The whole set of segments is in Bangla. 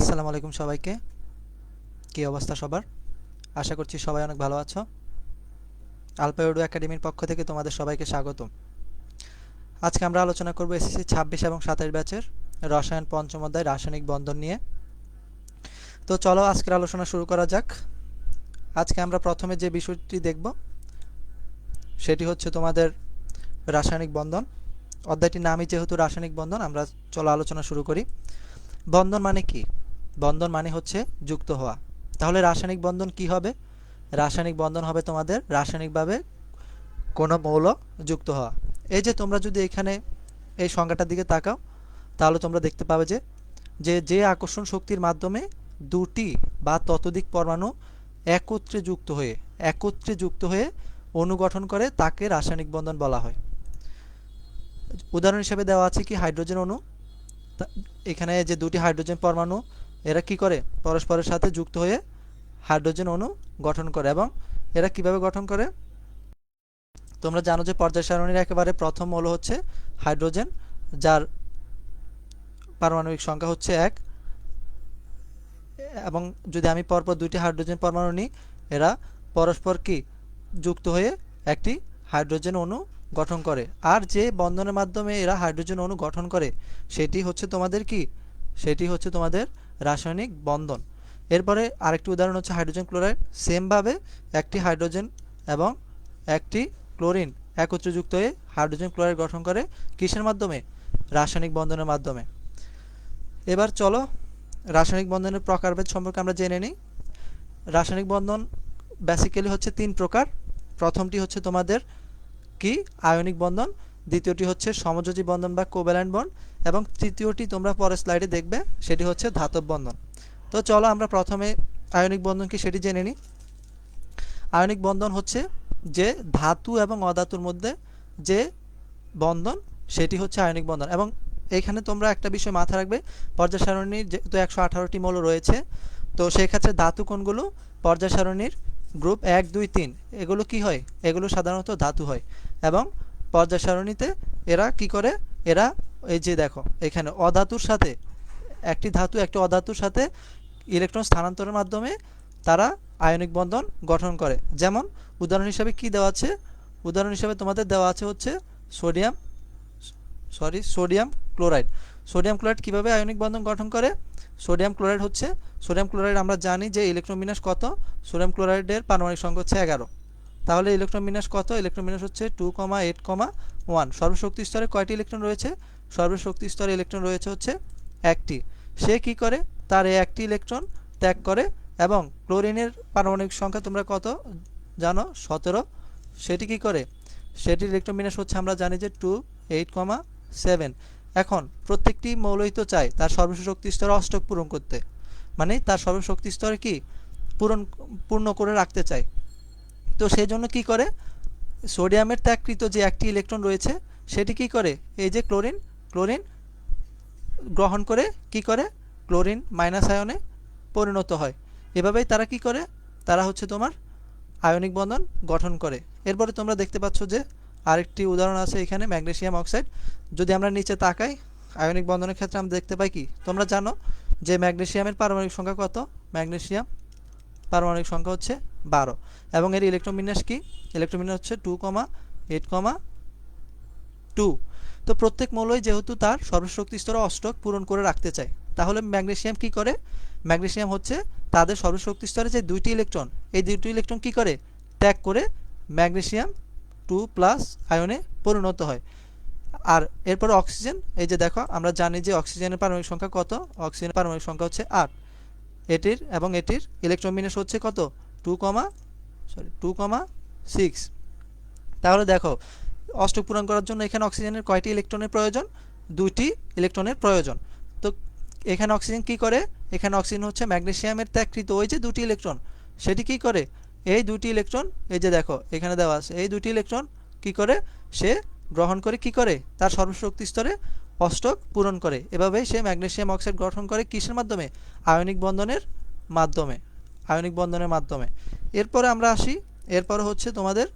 আসসালামু আলাইকুম সবাইকে। কী অবস্থা সবার? আশা করছি সবাই অনেক ভালো আছো। আলপায়ুডু একাডেমির পক্ষ থেকে তোমাদের সবাইকে স্বাগতম। আজকে আমরা আলোচনা করব এসএসসি ছাব্বিশ এবং সাতাশ ব্যাচের রসায়ন পঞ্চম অধ্যায় রাসায়নিক বন্ধন নিয়ে। তো চলো আজকের আলোচনা শুরু করা যাক। আজকে আমরা প্রথমে যে বিষয়টি দেখব, সেটি হচ্ছে তোমাদের রাসায়নিক বন্ধন। অধ্যায়টির নামই যেহেতু রাসায়নিক বন্ধন, আমরা চলো আলোচনা শুরু করি। বন্ধন মানে কি? বন্ধন মানে হচ্ছে যুক্ত হওয়া। তাহলে রাসায়নিক বন্ধন কি হবে? রাসায়নিক বন্ধন হবে তোমাদের রাসায়নিকভাবে কোনো মৌল যুক্ত হওয়া। এই যে তোমরা যদি এখানে এই সংজ্ঞাটার দিকে তাকাও, তাহলে তোমরা দেখতে পাবে যে যে যে আকর্ষণ শক্তির মাধ্যমে দুটি বা ততোধিক পরমাণু একত্রে যুক্ত হয়ে, একত্রে যুক্ত হয়ে অণু গঠন করে তাকে রাসায়নিক বন্ধন বলা হয়। উদাহরণ হিসেবে দেওয়া আছে কি হাইড্রোজেন অণু? এখানে যে দুটি হাইড্রোজেন পরমাণু এরা কি করে? পরস্পরের সাথে যুক্ত হয়ে হাইড্রোজেন অণু গঠন করে এবং এরা কীভাবে গঠন করে? তোমরা জানো যে পর্যায় সারণীর একেবারে প্রথম মৌল হচ্ছে হাইড্রোজেন, যার পারমাণবিক সংখ্যা হচ্ছে এক। এবং যদি আমি পরপর দুইটি হাইড্রোজেন পরমাণু নিই, এরা পরস্পর কি? যুক্ত হয়ে একটি হাইড্রোজেন অণু গঠন করে। আর যে বন্ধনের মাধ্যমে এরা হাইড্রোজেন অণু গঠন করে, সেটি হচ্ছে তোমাদের কি? সেটি হচ্ছে তোমাদের রাসায়নিক বন্ধন। এরপরে আরেকটি উদাহরণ হচ্ছে হাইড্রোজেন ক্লোরাইড। সেমভাবে একটি হাইড্রোজেন এবং একটি ক্লোরিন একত্রে যুক্ত হয়ে হাইড্রোজেন ক্লোরাইড গঠন করে কিসের মাধ্যমে? রাসায়নিক বন্ধনের মাধ্যমে। এবার চলো রাসায়নিক বন্ধনের প্রকারভেদ সম্পর্কে আমরা জেনে নিই। রাসায়নিক বন্ধন বেসিক্যালি হচ্ছে তিন প্রকার। প্রথমটি হচ্ছে তোমাদের কি? আয়নিক বন্ধন দ্বিতীয়টি হচ্ছে সমযোজী বন্ধন বা কোভ্যালেন্ট বন্ড এবং তৃতীয়টি তোমরা পরের স্লাইডে দেখবে, সেটি হচ্ছে ধাতব বন্ধন। তো চলো আমরা প্রথমে আয়নিক বন্ধন কি সেটি জেনে নিই। আয়নিক বন্ধন হচ্ছে যে ধাতু এবং অধাতুর মধ্যে যে বন্ধন, সেটি হচ্ছে আয়নিক বন্ধন। এবং এইখানে তোমরা একটা বিষয় মাথায় রাখবে পর্যায় সারণীর যেহেতু একশো আঠারোটি মৌল রয়েছে, তো সেই ক্ষেত্রে ধাতু কোনগুলো? পর্যায় সারণীর গ্রুপ এক, দুই, তিন। এগুলো কি হয়? এগুলো সাধারণত ধাতু হয়। এবং পর্যায় সারণীতে এরা কি করে? এরা এই যে দেখো, এখানে অধাতুর সাথে, একটি ধাতু, একটি অধাতুর সাথে ইলেকট্রন স্থানান্তরের মাধ্যমে তারা আয়নিক বন্ধন গঠন করে। যেমন, উদাহরণ হিসাবে কি দেওয়া আছে? উদাহরণ হিসাবে তোমাদের দেওয়া আছে হচ্ছে sodium, sorry, sodium chloride. Sodium chloride কীভাবে আয়নিক বন্ধন গঠন করে? সোডিয়াম ক্লোরাইড হচ্ছে, সোডিয়াম ক্লোরাইড আমরা জানি যে ইলেকট্রন বিন্যাস কত? সোডিয়াম ক্লোরাইডের পারমাণবিক সংখ্যা হচ্ছে এগারো। তাহলে ইলেকট্রন বিন্যাস কত? ইলেকট্রন বিন্যাস হচ্ছে two comma eight comma one সর্বশক্তি স্তরে কয়টি ইলেকট্রন রয়েছে? সর্বশক্তি স্তরে ইলেকট্রন রয়েছে হচ্ছে একটি। সে কি করে? তার এই একটি ইলেকট্রন ত্যাগ করে এবং ক্লোরিনের পারমাণবিক সংখ্যা তোমরা কত? জানো? সতেরো। সেটি কি করে? সেটির ইলেকট্রন বিন্যাস হচ্ছে আমরা জানি যে টু এইট কমা সেভেন এখন প্রত্যেকটি মৌলই তো চায় তার সর্বশক্তি স্তরে অষ্টক পূরণ করতে। মানে তার সর্বশক্তি স্তরে কি? পূরণ, পূর্ণ করে রাখতে চায় তো সেই জন্য কি করে? সোডিয়ামের ত্যাগকৃত যে একটি ইলেকট্রন রয়েছে, সেটি কি করে? এই যে ক্লোরিন ক্লোরিন গ্রহণ করে কি করে? ক্লোরিন মাইনাস আয়নে পরিণত হয়। এভাবেই তারা কি করে? তারা হচ্ছে তোমার আয়নিক বন্ধন গঠন করে। এরপরে তোমরা দেখতে পাচ্ছ যে আরেকটি উদাহরণ আছে এখানে, ম্যাগনেসিয়াম অক্সাইড। যদি আমরা নিচে তাকাই, আয়নিক বন্ধনের ক্ষেত্রে আমরা দেখতে পাই কি? তোমরা জানো যে ম্যাগনেসিয়ামের পারমাণবিক সংখ্যা কত? ম্যাগনেসিয়াম পারমাণবিক সংখ্যা হচ্ছে বারো। এবং এর ইলেকট্রন বিন্যাস কি? ইলেকট্রন হচ্ছে two comma eight comma two তো প্রত্যেক মৌলই যেহেতু তার সর্বশক্তি স্তরে অষ্টক পূরণ করে রাখতে চায়, তাহলে ম্যাগনেসিয়াম কি করে? ম্যাগনেসিয়াম হচ্ছে তাদের সর্বশক্তি স্তরে যে দুইটি ইলেকট্রন এই দুইটি ইলেকট্রন কি করে? ত্যাগ করে ম্যাগনেসিয়াম টু প্লাস আয়নে পরিণত হয়। আর এরপরে অক্সিজেন এই যে দেখো, আমরা জানি যে অক্সিজেনের পারমাণবিক সংখ্যা কত? অক্সিজেনের পারমাণবিক সংখ্যা হচ্ছে আট। এটির এবং এটির ইলেকট্রন বিন্যাস হচ্ছে কত? Two comma sorry two comma six তাহলে দেখো, অষ্টক পূরণ করার জন্য এখানে অক্সিজেনের কয়টি ইলেকট্রনের প্রয়োজন? দুইটি ইলেকট্রনের প্রয়োজন। তো এখানে অক্সিজেন কি করে? এখানে অক্সিজেন হচ্ছে ম্যাগনেসিয়ামের ত্যাগকৃত ওই যে দুটি ইলেকট্রন সেটি কি করে? এই দুটি ইলেকট্রন এই যে দেখো, এখানে দেওয়া আছে, এই দুটি ইলেকট্রন কি করে? সে গ্রহণ করে কি করে? তার সর্বশক্তি স্তরে অষ্টক পূরণ করে। এভাবেই সে ম্যাগনেসিয়াম অক্সাইড গঠন করে কিসের মাধ্যমে? আয়নিক বন্ধনের মাধ্যমে। আয়নিক বন্ধনের মাধ্যমে। এরপরে আমরা আসি। এরপরে হচ্ছে তোমাদের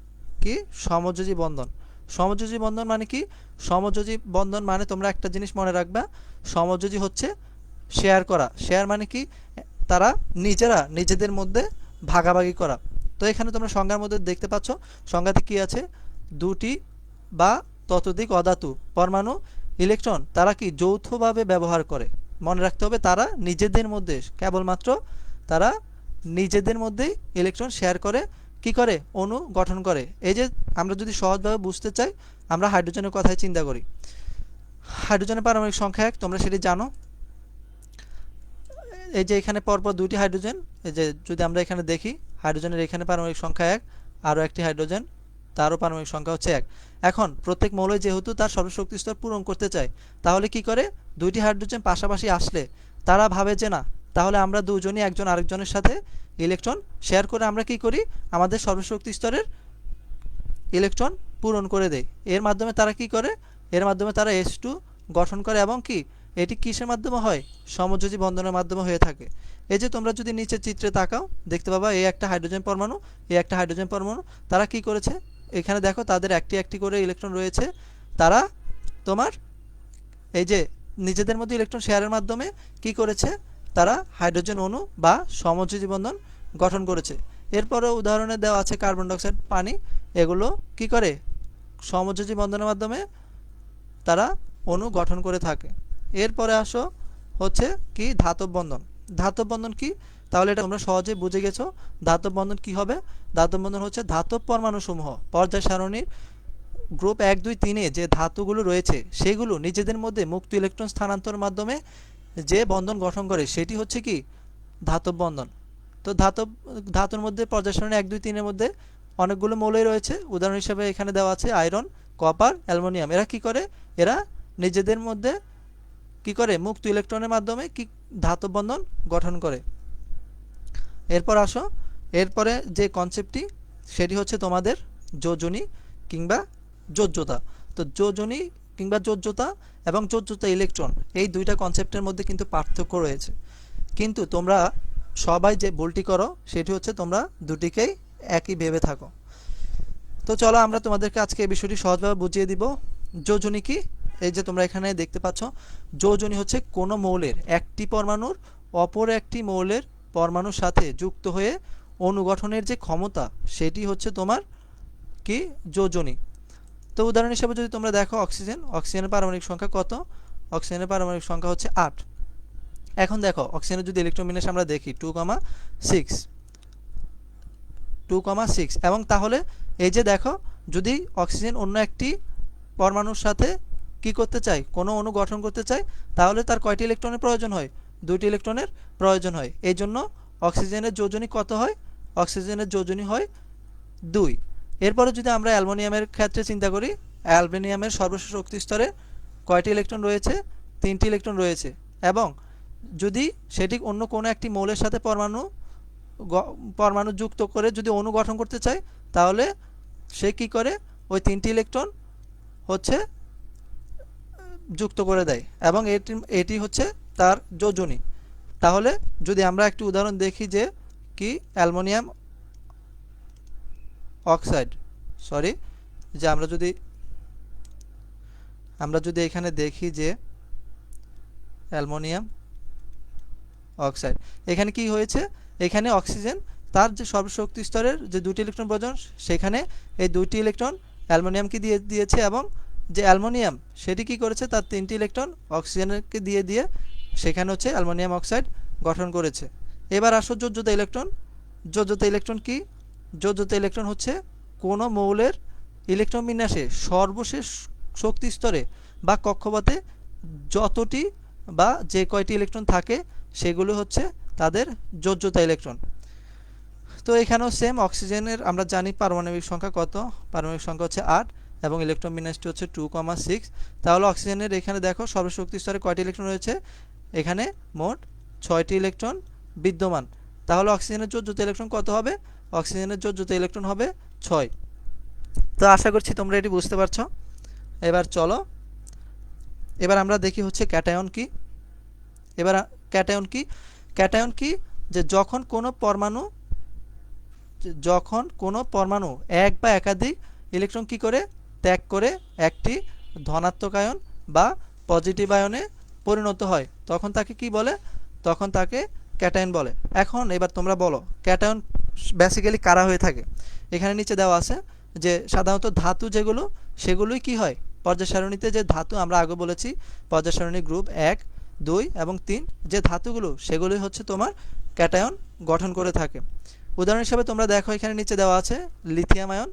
কি? সমযোজী বন্ধন। সমযোজী বন্ধন মানে কি? সমযোজী বন্ধন মানে তোমরা একটা জিনিস মনে রাখবা। সমযোজী হচ্ছে শেয়ার করা। শেয়ার মানে কি? তারা নিজেরা, নিজেদের মধ্যে ভাগাভাগি করা। তো এখানে তোমরা সংজ্ঞার মধ্যে দেখতে পাচ্ছ, সংজ্ঞাতে কি আছে? দুটি বা ততোধিক অধাতু, পরমাণু ইলেকট্রন তারা কি যৌথভাবে ব্যবহার করে? মনে রাখতে হবে তারা নিজেদের মধ্যে, কেবলমাত্র তারা নিজেদের মধ্যেই ইলেকট্রন শেয়ার করে, কি করে? অণু গঠন করে। এই যে আমরা যদি সহজভাবে বুঝতে চাই, আমরা হাইড্রোজেনের কথাই চিন্তা করি। হাইড্রোজেনের পারমাণবিক সংখ্যা এক, তোমরা সেটি জানো। এই যে এখানে পরপর দুটি হাইড্রোজেন, এই যে যদি আমরা এখানে দেখি, হাইড্রোজেনের এখানে পারমাণবিক সংখ্যা এক, আরও একটি হাইড্রোজেন। তারও পারমাণবিক সংখ্যা হচ্ছে এক। এখন, প্রত্যেক মৌলই যেহেতু তার সর্বশক্তি স্তর পূরণ করতে চায়, তাহলে কি করে? দুইটি হাইড্রোজেন পাশাপাশি আসলে, তারা ভাবে যে না, তাহলে আমরা দুজনই একজন আরেকজনের সাথে ইলেকট্রন শেয়ার করে আমরা কি করি? আমাদের সর্বশক্তি স্তরের ইলেকট্রন পূরণ করে দেয় এর মাধ্যমে তারা কি করে? এর মাধ্যমে তারা এস টু গঠন করে এবং কি? এটি কিসের মাধ্যমে হয়? সমযোজী বন্ধনের মাধ্যমে হয়ে থাকে। এই যে তোমরা যদি নিচের চিত্রে তাকাও, দেখতে পাবা এই একটা হাইড্রোজেন পরমাণু এই একটা হাইড্রোজেন পরমাণু। তারা কি করেছে? এখানে দেখো তাদের একটি একটি করে ইলেকট্রন রয়েছে। তারা তোমার এই যে নিজেদের মধ্যে ইলেকট্রন শেয়ারের মাধ্যমে কি করেছে? তারা হাইড্রোজেন অণু বা সমযোজী বন্ধন গঠন করেছে। এরপরে উদাহরণে দেওয়া আছে কার্বন ডাইঅক্সাইড পানি। এগুলো কি করে? সমযোজী বন্ধনের মাধ্যমে তারা অণু গঠন করে থাকে। এরপরে আসো হচ্ছে কি? ধাতব বন্ধন। ধাতব বন্ধন কি? তাহলে এটা তোমরা সহজে বুঝে গেছো ধাতব বন্ধন কি হবে? ধাতব বন্ধন হচ্ছে ধাতব পরমাণু সমূহ পর্যায় সারণীর গ্রুপ এক, দুই, তিনে যে ধাতুগুলো রয়েছে, সেগুলো নিজেদের মধ্যে মুক্ত ইলেকট্রন স্থানান্তরের মাধ্যমে যে বন্ধন গঠন করে, সেটি হচ্ছে কি? ধাতব বন্ধন। তো ধাতব, ধাতুর মধ্যে পর্যায় সারণী এক, দুই, তিনের মধ্যে অনেকগুলো মৌলই রয়েছে। উদাহরণ হিসেবে এখানে দেওয়া আছে আয়রন, কপার, অ্যালুমিনিয়াম। এরা কি করে? এরা নিজেদের মধ্যে কি করে? মুক্ত ইলেকট্রনের মাধ্যমে কি ধাতব বন্ধন গঠন করে। এরপর আসো। এরপরে যে কনসেপ্টটি সেটি হচ্ছে তোমাদের যোজনী কিংবা যোজ্যতা। তো যোজনী কিংবা যোজ্যতা এবং যোজ্যতা ইলেকট্রন এই দুইটা কনসেপ্টের মধ্যে কিন্তু পার্থক্য রয়েছে। কিন্তু তোমরা সবাই যে ভুলটি করো, সেটি হচ্ছে তোমরা দুটিকেই একই ভেবে থাকো। তো চলো আমরা তোমাদেরকে আজকে এই বিষয়টি সহজভাবে বুঝিয়ে দিব। যোজনী কি? এই যে তোমরা এখানে দেখতে পাচ্ছ, যোজনী হচ্ছে কোনো মৌলের একটি পরমাণুর অপর একটি মৌলের পরমাণুর সাথে যুক্ত হয়ে অনুগঠনের যে ক্ষমতা, সেটি হচ্ছে তোমার কি? যোজনী। তো উদাহরণ হিসেবে যদি তোমরা দেখো অক্সিজেন, অক্সিজেনের পারমাণবিক সংখ্যা কত? অক্সিজেনের পারমাণবিক সংখ্যা হচ্ছে আট। এখন দেখো, অক্সিজেনের যদি ইলেকট্রন বিন্যাস আমরা দেখি, two comma six. Two comma six. এবং তাহলে এই যে দেখো, যদি অক্সিজেন অন্য একটি পরমাণুর সাথে কি করতে চায়, কোনো অণু গঠন করতে চায়, তাহলে তার কয়টি ইলেকট্রনের প্রয়োজন হয়? দুটি ইলেকট্রনের প্রয়োজন হয়। এই জন্য অক্সিজেনের যোজনী কত হয়? অক্সিজেনের যোজনী হয় দুই। এরপরে যদি আমরা অ্যালমোনিয়ামের ক্ষেত্রে চিন্তা করি অ্যালবেনিয়ামের সর্বশেষ শক্তি স্তরে কয়টি ইলেকট্রন রয়েছে? তিনটি ইলেকট্রন রয়েছে। এবং যদি সেটি অন্য কোনো একটি মৌলের সাথে পরমাণু পরমাণু যুক্ত করে যদি অণু গঠন করতে চায়, তাহলে সে কি করে? ওই তিনটি ইলেকট্রন হচ্ছে যুক্ত করে দেয়। এবং এটি এটি হচ্ছে তার যোজনী। তাহলে যদি আমরা একটি উদাহরণ দেখি যে কি? Aluminium oxide. সরি, যে আমরা যদি আমরা যদি এখানে দেখি যে অ্যালমোনিয়াম অক্সাইড। এখানে কি হয়েছে? এখানে অক্সিজেন, তার যে সর্বশক্তি স্তরের যে দুটি ইলেকট্রন প্রয়োজন সেখানে এই দুইটি ইলেকট্রন অ্যালমোনিয়ামকে দিয়ে দিয়েছে এবং যে অ্যালমোনিয়াম, সেটি কি করেছে? তার তিনটি ইলেকট্রন অক্সিজেনকে দিয়ে দিয়ে সেখানে হচ্ছে অ্যালমোনিয়াম অক্সাইড গঠন করেছে। এবার আসো যোজ্যতা ইলেকট্রন। যোজ্যতা ইলেকট্রন কি? যোজ্যতা ইলেকট্রন হচ্ছে কোনো মৌলের ইলেকট্রন বিন্যাসে সর্বশেষ শক্তি স্তরে বা কক্ষপথে যতটি বা যে কয়টি ইলেকট্রন থাকে সেগুলো হচ্ছে তাদের যোজ্যতা ইলেকট্রন। তো এখানেও সেম অক্সিজেনের আমরা জানি পারমাণবিক সংখ্যা কত? পারমাণবিক সংখ্যা হচ্ছে আট এবং ইলেকট্রন বিন্যাসটি হচ্ছে টু কমা সিক্স তাহলে অক্সিজেনের এখানে দেখো সর্বশক্তি স্তরে কয়টি ইলেকট্রন রয়েছে? এখানে মোট ছয়টি ইলেকট্রন বিদ্যমান। তাহলে অক্সিজেনের যোজ্যতা ইলেকট্রন কত হবে? অক্সিজেনের যোজ্যতা ইলেকট্রন হবে ছয়। তো আশা করছি তোমরা এটি বুঝতে পারছ। এবার চলো। এবার আমরা দেখি হচ্ছে ক্যাটায়ন কি। এবার ক্যাটায়ন কি। ক্যাটায়ন কি যে যখন কোনো পরমাণু যখন কোনো পরমাণু এক বা একাধিক ইলেকট্রন কি করে? ত্যাগ করে একটি ধনাত্মক আয়ন বা পজিটিভ আয়নে পরিণত হয়। তখন তাকে কি বলে? তখন তাকে ক্যাটায়ন বলে। এখন এবার তোমরা বলো, ক্যাটায়ন বেসিক্যালি কারা হয়ে থাকে? এখানে নিচে দেওয়া আছে যে সাধারণত ধাতু যেগুলো, সেগুলোই কি হয়? পর্যায় সারণীতে যে ধাতু আমরা আগে বলেছি পর্যায় সারণী গ্রুপ এক, দুই এবং তিন, যে ধাতুগুলো, সেগুলোই হচ্ছে তোমার ক্যাটায়ন গঠন করে থাকে। উদাহরণ হিসেবে তোমরা দেখো এখানে নিচে দেওয়া আছে লিথিয়াম আয়ন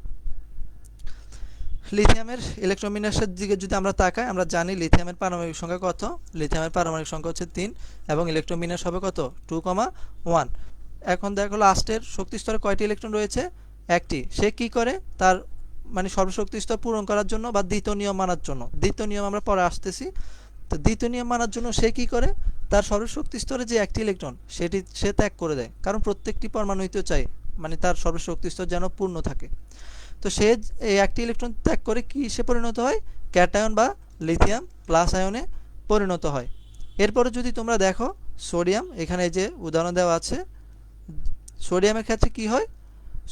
লিথিয়ামের ইলেকট্রোমিনাসের দিকে যদি আমরা তাকাই, আমরা জানি লিথিয়ামের পারমাণবিক সংখ্যা কত? লিথিয়ামের পারমাণবিক সংখ্যা হচ্ছে তিন এবং ইলেকট্রোমিনাস হবে কত? টু কমা ওয়ান এখন দেখো লাস্টের শক্তি স্তরে কয়টি ইলেকট্রন রয়েছে? একটি। সে কি করে? তার মানে সর্বশক্তি স্তর পূরণ করার জন্য বা দ্বিতীয় নিয়ম মানার জন্য। দ্বিতীয় নিয়ম আমরা পরে আসতেছি। তো দ্বিতীয় নিয়ম মানার জন্য সে কি করে? তার সর্বশক্তি স্তরে যে একটি ইলেকট্রন সেটি সে ত্যাগ করে দেয়। কারণ প্রত্যেকটি পরমাণু হইতে চাই মানে তার সর্বশক্তি স্তর যেন পূর্ণ থাকে। তো সে এই একটি ইলেকট্রন ত্যাগ করে কি সে পরিণত হয়? ক্যাটায়ন বা লিথিয়াম প্লাস আয়নে পরিণত হয়। এরপরে যদি তোমরা দেখো সোডিয়াম এখানে যে উদাহরণ দেওয়া আছে সোডিয়ামের ক্ষেত্রে কি হয়?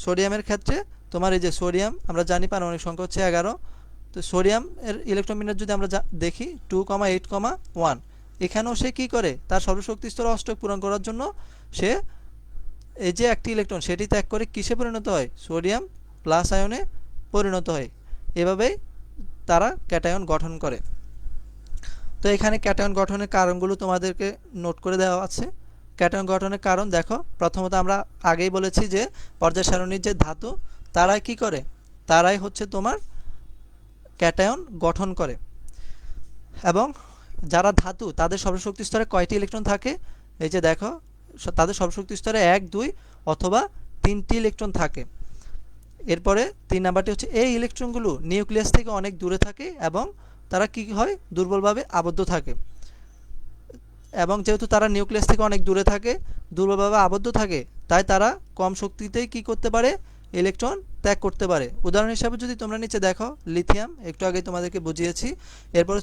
সোডিয়ামের ক্ষেত্রে তোমার এই যে সোডিয়াম আমরা জানি পারমাণবিক সংখ্যা হচ্ছে এগারো। তো সোডিয়াম এর ইলেকট্রোমিনার যদি আমরা দেখি two comma eight comma one এখানেও সে কি করে? তার সর্বশক্তি স্তর অষ্টক পূরণ করার জন্য সে এই যে একটি ইলেকট্রন সেটি ত্যাগ করে কিসে পরিণত হয়? সোডিয়াম প্লাস আয়নে পরিণত হয়। এভাবেই তারা ক্যাটায়ন গঠন করে। তো এখানে ক্যাটায়ন গঠনের কারণগুলো তোমাদেরকে নোট করে দেওয়া আছে। ক্যাটায়ন গঠনের কারণ দেখো, প্রথমত আমরা আগেই বলেছি যে পর্যায় সারণীর যে ধাতু, তারাই কি করে? তারাই হচ্ছে তোমার ক্যাটায়ন গঠন করে। এবং যারা ধাতু, তাদের সর্বশক্তি স্তরে কয়টি ইলেকট্রন থাকে? এই যে দেখো তাদের সর্বশক্তি স্তরে এক, দুই অথবা তিনটি ইলেকট্রন থাকে। এরপরে তিন নাম্বারটি হচ্ছে, এই ইলেকট্রনগুলো নিউক্লিয়াস থেকে অনেক দূরে থাকে এবং তারা কি হয়? দুর্বলভাবে আবদ্ধ থাকে। এবং যেহেতু তারা নিউক্লিয়াস থেকে অনেক দূরে থাকে, দুর্বলভাবে আবদ্ধ থাকে, তাই তারা কম শক্তিতেই কি করতে পারে? ইলেকট্রন ত্যাগ করতে পারে। উদাহরণ হিসাবে যদি তোমরা নিচে দেখো, লিথিয়াম, একটু আগে তোমাদেরকে বুঝিয়েছি, এরপর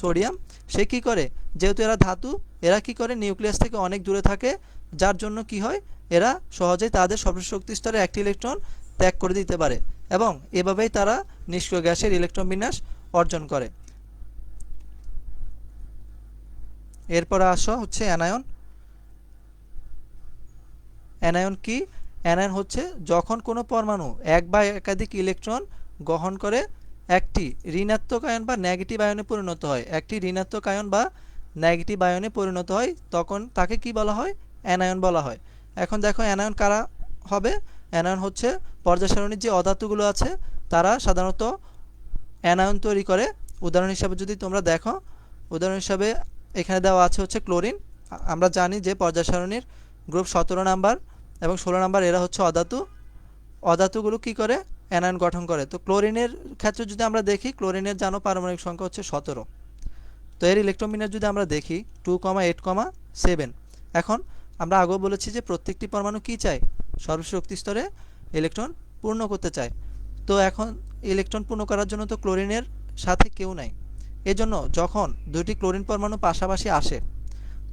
সোডিয়াম, সে কি করে? যেহেতু এরা ধাতু, এরা কি করে? নিউক্লিয়াস থেকে অনেক দূরে থাকে, যার জন্য কি হয়? এরা সহজেই তাদের সর্বশক্তি স্তরে একটি ইলেকট্রন ত্যাগ করে দিতে পারে এবং এভাবেই তারা নিষ্ক্রিয় গ্যাসের ইলেকট্রন বিন্যাস অর্জন করে। এরপরে আসো হচ্ছে অ্যানায়ন। অ্যানায়ন কি? অ্যানায়ন হচ্ছে যখন কোনো পরমাণু এক বা একাধিক ইলেকট্রন গ্রহণ করে, একটি ঋণাত্মক আয়ন বা নেগেটিভ আয়নে পরিণত হয়। একটি ঋণাত্মক আয়ন বা নেগেটিভ আয়নে পরিণত হয়, তখন তাকে কি বলা হয়? অ্যানায়ন বলা হয়। এখন দেখো অ্যানায়ন কারা হবে? অ্যানায়ন হচ্ছে, পর্যায় সারণীর যে অধাতুগুলো আছে, তারা সাধারণত অ্যানায়ন তৈরি করে। উদাহরণ হিসাবে যদি তোমরা দেখো, উদাহরণ হিসাবে এখানে দেওয়া আছে হচ্ছে ক্লোরিন। আমরা জানি যে পর্যায় সারণীর গ্রুপ সতেরো নাম্বার এবং ষোলো নাম্বার, এরা হচ্ছে অধাতু। অধাতুগুলো কি করে? অ্যানায়ন গঠন করে। তো ক্লোরিনের ক্ষেত্রে যদি আমরা দেখি, ক্লোরিনের জানো পারমাণবিক সংখ্যা হচ্ছে সতেরো। তো এর ইলেকট্রোমিনের যদি আমরা দেখি, two comma eight comma seven. এখন আমরা আগেও বলেছি যে প্রত্যেকটি পরমাণু কি চায়? সর্বশক্তি স্তরে ইলেকট্রন পূর্ণ করতে চায়। তো এখন ইলেকট্রন পূর্ণ করার জন্য তো ক্লোরিনের সাথে কেউ নাই। এজন্য যখন দুইটি ক্লোরিন পরমাণু পাশাপাশি আসে,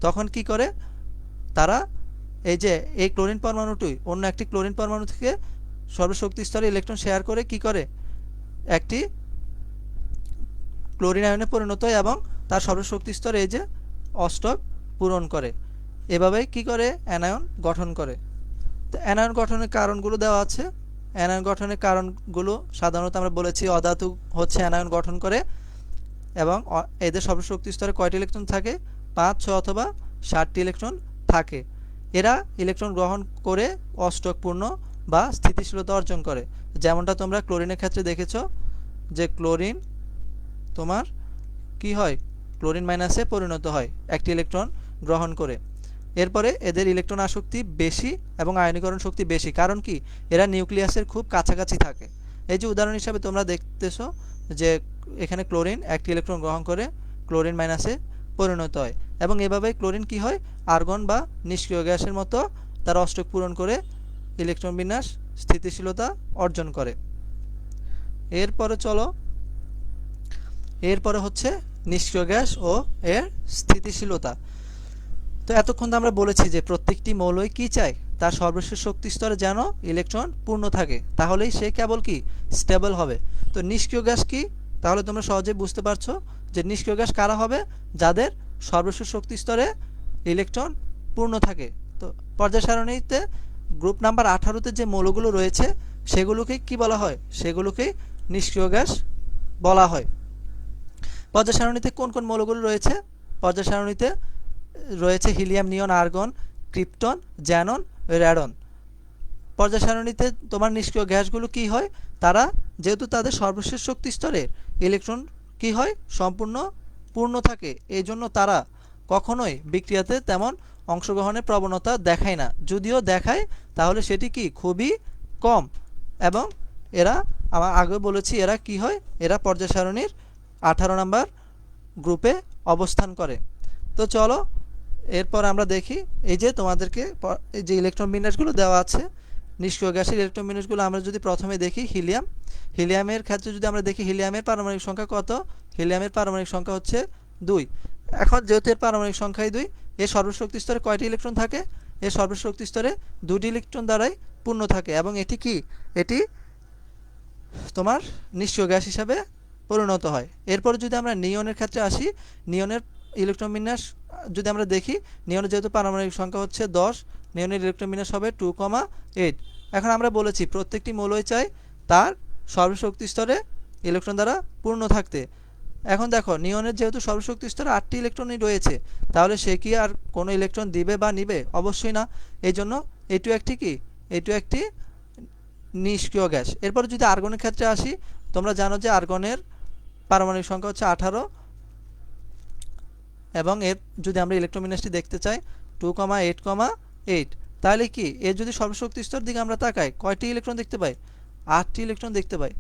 তখন কি করে? তারা এই যে, এই ক্লোরিন পরমাণুটি অন্য একটি ক্লোরিন পরমাণু থেকে সর্বশক্তি স্তরে ইলেকট্রন শেয়ার করে কি করে? একটি ক্লোরিন আয়নে পরিণত হয় এবং তার সর্বশক্তি স্তরে এই যে অষ্টক পূরণ করে। এভাবেই কি করে? অ্যানায়ন গঠন করে। তো অ্যানায়ন গঠনের কারণগুলো দেওয়া আছে। অ্যানায়ন গঠনের কারণগুলো সাধারণত আমরা বলেছি অধাতু হচ্ছে অ্যানায়ন গঠন করে এবং এদের সর্বশক্তি স্তরে কয়টি ইলেকট্রন থাকে? পাঁচ, ছ অথবা ষাটটি ইলেকট্রন থাকে। এরা ইলেকট্রন গ্রহণ করে অষ্টকপূর্ণ বা স্থিতিশীলতা অর্জন করে। যেমনটা তোমরা ক্লোরিনের ক্ষেত্রে দেখেছ যে ক্লোরিন তোমার কি হয়? ক্লোরিন মাইনাসে পরিণত হয় একটি ইলেকট্রন গ্রহণ করে। এরপরে এদের ইলেকট্রন আসক্তি বেশি এবং আয়নীকরণ শক্তি বেশি। কারণ কি? এরা নিউক্লিয়াসের খুব কাছাকাছি থাকে। এই যে উদাহরণ হিসাবে তোমরা দেখতেছো যে এখানে ক্লোরিন একটি ইলেকট্রন গ্রহণ করে, ক্লোরিন মাইনাসে পরিণত হয় এবং এভাবে ক্লোরিন কি হয়? আর্গন বা নিষ্ক্রিয় গ্যাসের মতো তার অষ্টক পূরণ করে ইলেকট্রন বিন্যাস, স্থিতিশীলতা অর্জন করে। এরপরে চলো, এরপরে হচ্ছে নিষ্ক্রিয় গ্যাস ও এর স্থিতিশীলতা। তো এতক্ষণ আমরা বলেছি যে প্রত্যেকটি মৌলই কি চায়? তার সর্বশেষ শক্তি স্তরে যেন ইলেকট্রন পূর্ণ থাকে, তাহলেই সে কেবল কি? স্টেবল হবে। তো নিষ্ক্রিয় গ্যাস কি? তাহলে তোমরা সহজেই বুঝতে পারছ যে নিষ্ক্রিয় গ্যাস কারা হবে? যাদের সর্বশেষ শক্তি স্তরে ইলেকট্রন পূর্ণ থাকে। তো পর্যায় সারণীতে গ্রুপ নাম্বার আঠারোতে যে মৌলগুলো রয়েছে, সেগুলোকে কি বলা হয়? সেগুলোকে নিষ্ক্রিয় গ্যাস বলা হয়। পর্যায় সারণীতে কোন কোন মৌলগুলো রয়েছে? পর্যায় সারণীতে রয়েছে helium neon, argon, krypton, xenon, radon. পর্যায় সারণীতে তোমার নিষ্ক্রিয় গ্যাসগুলো কি হয়? তারা, যেহেতু তাদের সর্বশেষ শক্তি স্তরে ইলেকট্রন কি হয়? সম্পূর্ণ পূর্ণ থাকে। এই জন্য তারা কখনোই বিক্রিয়াতে তেমন অংশগ্রহণের প্রবণতা দেখায় না। যদিও দেখায়, তাহলে সেটি কি খুবই কম? এবং এরা আমার আগে বলেছি, এরা কি হয়? এরা পর্যায় সারণীর আঠারো নম্বর গ্রুপে অবস্থান করে। তো চলো এরপর আমরা দেখি, এই যে তোমাদেরকে এই যে ইলেকট্রন বিন্যাসগুলো দেওয়া আছে, নিষ্ক্রিয় গ্যাসের ইলেকট্রন বিন্যাসগুলো আমরা যদি প্রথমে দেখি হিলিয়াম, হিলিয়ামের ক্ষেত্রে যদি আমরা দেখি হিলিয়ামের পারমাণবিক সংখ্যা কত? হিলিয়ামের পারমাণবিক সংখ্যা হচ্ছে দুই। এখন যেহেতু এর পারমাণবিক সংখ্যাই দুই, এর সর্বশক্তি স্তরে কয়টি ইলেকট্রন থাকে? এর সর্বশক্তি স্তরে দুটি ইলেকট্রন দ্বারাই পূর্ণ থাকে। এবং এটি কি? এটি তোমার নিষ্ক্রিয় গ্যাস হিসাবে পরিণত হয়। এরপর যদি আমরা নিয়নের ক্ষেত্রে আসি, নিয়নের ইলেকট্রন বিন্যাস যদি আমরা দেখি নিয়নের যেহেতু পারমাণবিক সংখ্যা হচ্ছে দশ নিয়নের ইলেকট্রন বিন্যাস হবে টু কমা এইট। এখন আমরা বলেছি প্রত্যেকটি মৌলই চাই তার সর্বশক্তি স্তরে ইলেকট্রন দ্বারা পূর্ণ থাকতে। এখন দেখো নিয়নের যেহেতু সর্বশক্তি স্তরে আটটি ইলেকট্রনই রয়েছে, তাহলে সে কি আর কোনো ইলেকট্রন দিবে বা নিবে? অবশ্যই না। এই জন্য এটু একটি কি? এটু একটি নিষ্ক্রিয় গ্যাস। এরপর যদি আর্গনের ক্ষেত্রে আসি, তোমরা জানো যে আর্গনের পারমাণবিক সংখ্যা হচ্ছে আঠারো এবং এর যদি আমরা ইলেকট্রোমিনাসটি দেখতে চাই two comma eight comma eight তাহলে কি? এর যদি সর্বশক্তি স্তর দিকে আমরা তাকাই, কয়টি ইলেকট্রন দেখতে পাই? আটটি ইলেকট্রন দেখতে পাই।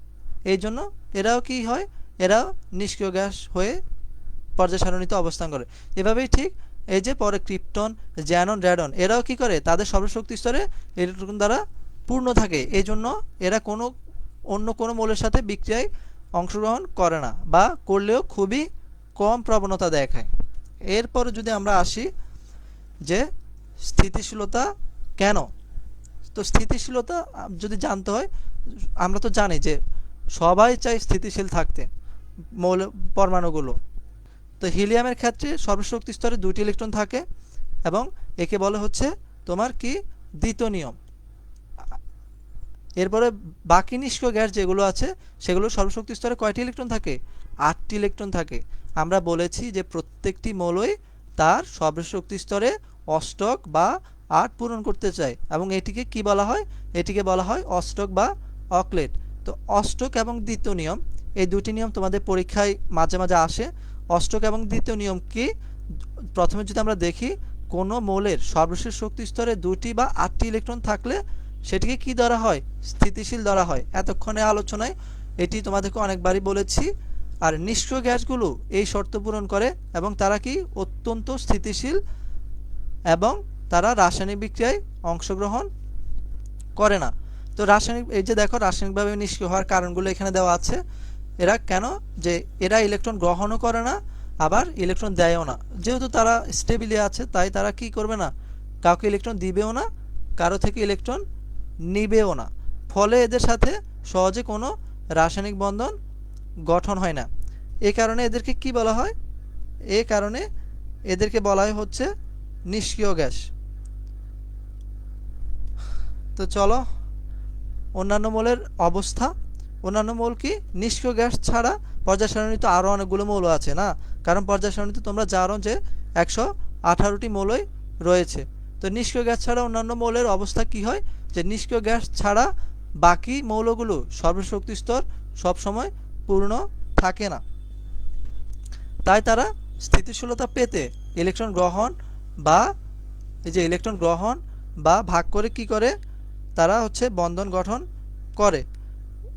এই জন্য এরাও কি হয়? এরাও নিষ্ক্রিয় গ্যাস হয়ে পর্যায় সারণীতে অবস্থান করে। এভাবেই ঠিক এই যে পরে ক্রিপ্টন, জ্যানন, র্যাডন, এরাও কি করে? তাদের সর্বশক্তি স্তরে ইলেকট্রন দ্বারা পূর্ণ থাকে। এই জন্য এরা কোনো, অন্য কোনো মৌলের সাথে বিক্রিয়ায় অংশগ্রহণ করে না বা করলেও খুবই কম প্রবণতা দেখায়। এরপর যদি আমরা আসি যে স্থিতিশীলতা কেন? তো স্থিতিশীলতা যদি জানতে হয়, আমরা তো জানি যে সবাই চাই স্থিতিশীল থাকতে, মৌল পরমাণুগুলো। তো হিলিয়ামের ক্ষেত্রে সর্বশক্তি স্তরে দুটি ইলেকট্রন থাকে এবং একে বলে হচ্ছে তোমার কি? দ্বিতীয় নিয়ম। এরপরে বাকি নিষ্ক্রিয় গ্যাস যেগুলো আছে, সেগুলো সর্বশক্তি স্তরে কয়টি ইলেকট্রন থাকে? আটটি ইলেকট্রন থাকে। আমরা বলেছি যে প্রত্যেকটি মৌলই তার সর্বশক্তি স্তরে অষ্টক বা আট পূরণ করতে চায় এবং এটিকে কি বলা হয়? এটিকে বলা হয় অষ্টক বা অকলেট। তো অষ্টক এবং দ্বিতীয় নিয়ম, এই দুটি নিয়ম তোমাদের পরীক্ষায় মাঝে মাঝে আসে। অষ্টক এবং দ্বিতীয় নিয়ম কি? প্রথমে যদি আমরা দেখি, কোনো মৌলের সর্বশেষ শক্তি স্তরে দুটি বা আটটি ইলেকট্রন থাকলে সেটিকে কি ধরা হয়? স্থিতিশীল ধরা হয়। এতক্ষণে আলোচনায় এটি তোমাদেরকে অনেকবারই বলেছি। আর নিষ্ক্রিয় গ্যাসগুলো এই শর্ত পূরণ করে এবং তারা কি অত্যন্ত স্থিতিশীল এবং তারা রাসায়নিক বিক্রিয়ায় অংশগ্রহণ করে না। তো রাসায়নিক, এই যে দেখো, রাসায়নিকভাবে নিষ্ক্রিয় হওয়ার কারণগুলো এখানে দেওয়া আছে। এরা কেন? যে এরা ইলেকট্রন গ্রহণও করে না, আবার ইলেকট্রন দেয়ও না। যেহেতু তারা স্টেবিলি আছে, তাই তারা কি করবে না? কাউকে ইলেকট্রন দিবেও না, কারও থেকে ইলেকট্রন নিবেও না। ফলে এদের সাথে সহজে কোনো রাসায়নিক বন্ধন গঠন হয় না। এ কারণে এদেরকে কি বলা হয়? এ কারণে এদেরকে বলা হয় হচ্ছে নিষ্ক্রিয় গ্যাস। তো চলো, অন্যান্য মৌলের অবস্থা। অন্যান্য মৌল কি? নিষ্ক্রিয় গ্যাস ছাড়া পর্যায় সারণীতে আরও অনেকগুলো মৌল আছে না? কারণ পর্যায় সারণীতে তোমরা জানো যে একশো আঠারোটি মৌলই রয়েছে। তো নিষ্ক্রিয় গ্যাস ছাড়া অন্যান্য মৌলের অবস্থা কি হয়? যে নিষ্ক্রিয় গ্যাস ছাড়া বাকি মৌলগুলো সর্বশক্তি স্তর সবসময় পূর্ণ থাকে না। তাই তারা স্থিতিশীলতা পেতে ইলেকট্রন গ্রহণ বা এই যে ইলেকট্রন গ্রহণ বা ভাগ করে কি করে? তারা হচ্ছে বন্ধন গঠন করে।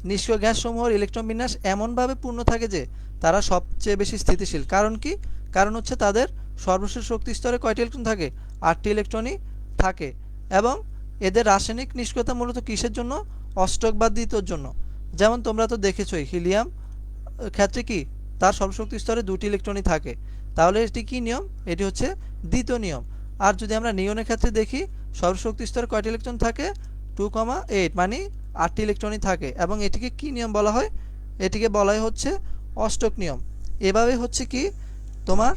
নিষ্ক্রিয় গ্যাসসমূহের ইলেকট্রন বিন্যাস এমনভাবে পূর্ণ থাকে যে তারা সবচেয়ে বেশি স্থিতিশীল। কারণ কি? কারণ হচ্ছে তাদের সর্বশেষ শক্তি স্তরে কয়টি ইলেকট্রন থাকে? আটটি ইলেকট্রনই থাকে। এবং এদের রাসায়নিক নিষ্ক্রিয়তা মূলত কিসের জন্য? অষ্টক বা দ্বিতীয়র জন্য। যেমন তোমরা তো দেখেছই, হিলিয়াম ক্ষেত্রে কি? তার সর্বশক্তি স্তরে দুটি ইলেকট্রনই থাকে। তাহলে এটি কি নিয়ম? এটি হচ্ছে দ্বিতীয় নিয়ম। আর যদি আমরা নিয়নের ক্ষেত্রে দেখি, সর্বশক্তি স্তরে কয়টি ইলেকট্রন থাকে? টু কমা এইট মানে আটটি ইলেকট্রনই থাকে। এবং এটিকে কি নিয়ম বলা হয়? এটিকে বলা হচ্ছে অষ্টক নিয়ম। এভাবে হচ্ছে কি, তোমার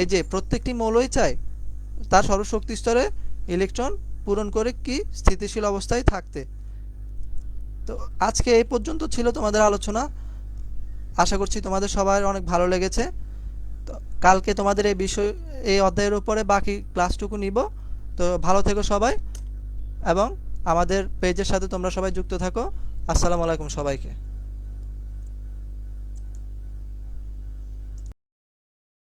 এই যে প্রত্যেকটি মৌলই চায়, তার সর্বশক্তি স্তরে ইলেকট্রন পূরণ করে কি স্থিতিশীল অবস্থায় থাকতে। তো আজকে এই পর্যন্ত ছিল তোমাদের আলোচনা। আশা করছি তোমাদের সবার অনেক ভালো লেগেছে। তো কালকে তোমাদের এই বিষয়, এই অধ্যায়ের উপরে বাকি ক্লাসটুকু নিব। তো ভালো থেকো সবাই এবং আমাদের পেজের সাথে তোমরা সবাই যুক্ত থাকো। আসসালামু আলাইকুম সবাইকে।